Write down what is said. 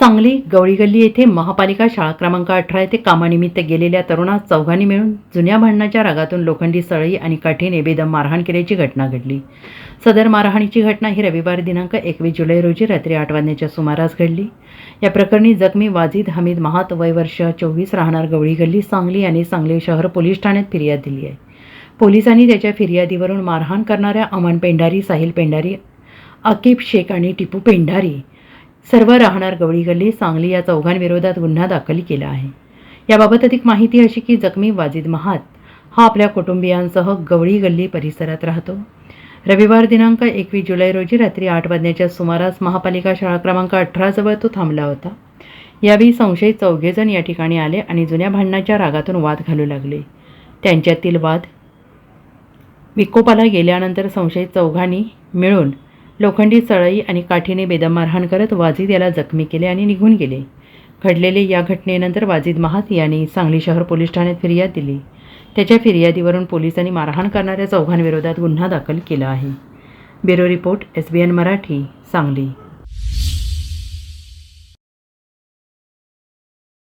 सांगली गवळी गल्ली येथे महापालिका शाळा क्रमांक अठरा येथे कामानिमित्त गेलेल्या तरुणास चौघांनी मिळून जुन्या भांडणाच्या रागातून लोखंडी सळई आणि काठीने बेदम मारहाण केल्याची घटना घडली. सदर मारहाणीची घटना ही रविवार दिनांक एकवीस जुलै रोजी रात्री आठ वाजण्याच्या सुमारास घडली. या प्रकरणी जखमी वाजिद हमीद महात वय वर्ष चोवीस राहणार गवळी गल्ली सांगली यांनी सांगली शहर पोलीस ठाण्यात फिर्याद दिली आहे. पोलिसांनी त्याच्या फिर्यादीवरून मारहाण करणाऱ्या अमन पेंढारी साहिल पेंढारी अकीब शेख आणि टिपू पेंढारी सर्व राहणार गवळी गल्ली सांगली या चौघांविरोधात गुन्हा दाखल केला आहे. याबाबत अधिक माहिती अशी की जखमी वाजिद महात हा आपल्या कुटुंबियांसह गवळी गल्ली परिसरात राहतो. रविवार दिनांक एकवीस जुलै रोजी रात्री आठ वाजण्याच्या सुमारास महापालिका शाळा क्रमांक अठराजवळ तो थांबला होता. यावेळी संशयित चौघेजण या ठिकाणी आले आणि जुन्या भांडणाच्या रागातून वाद घालू लागले. त्यांच्यातील वाद विकोपाला गेल्यानंतर संशयित चौघांनी मिळून लोखंडी सळई आणि काठीने बेदम मारहाण करत वाजिद याला जखमी केले आणि निघून गेले. घडलेले या घटनेनंतर वाजिद महात यांनी सांगली शहर पोलीस ठाण्यात फिर्याद दिली. त्याच्या फिर्यादीवरून पोलिसांनी मारहाण करणाऱ्या चौघांविरोधात गुन्हा दाखल केला आहे. Bureau report S B N Marathi Sangli.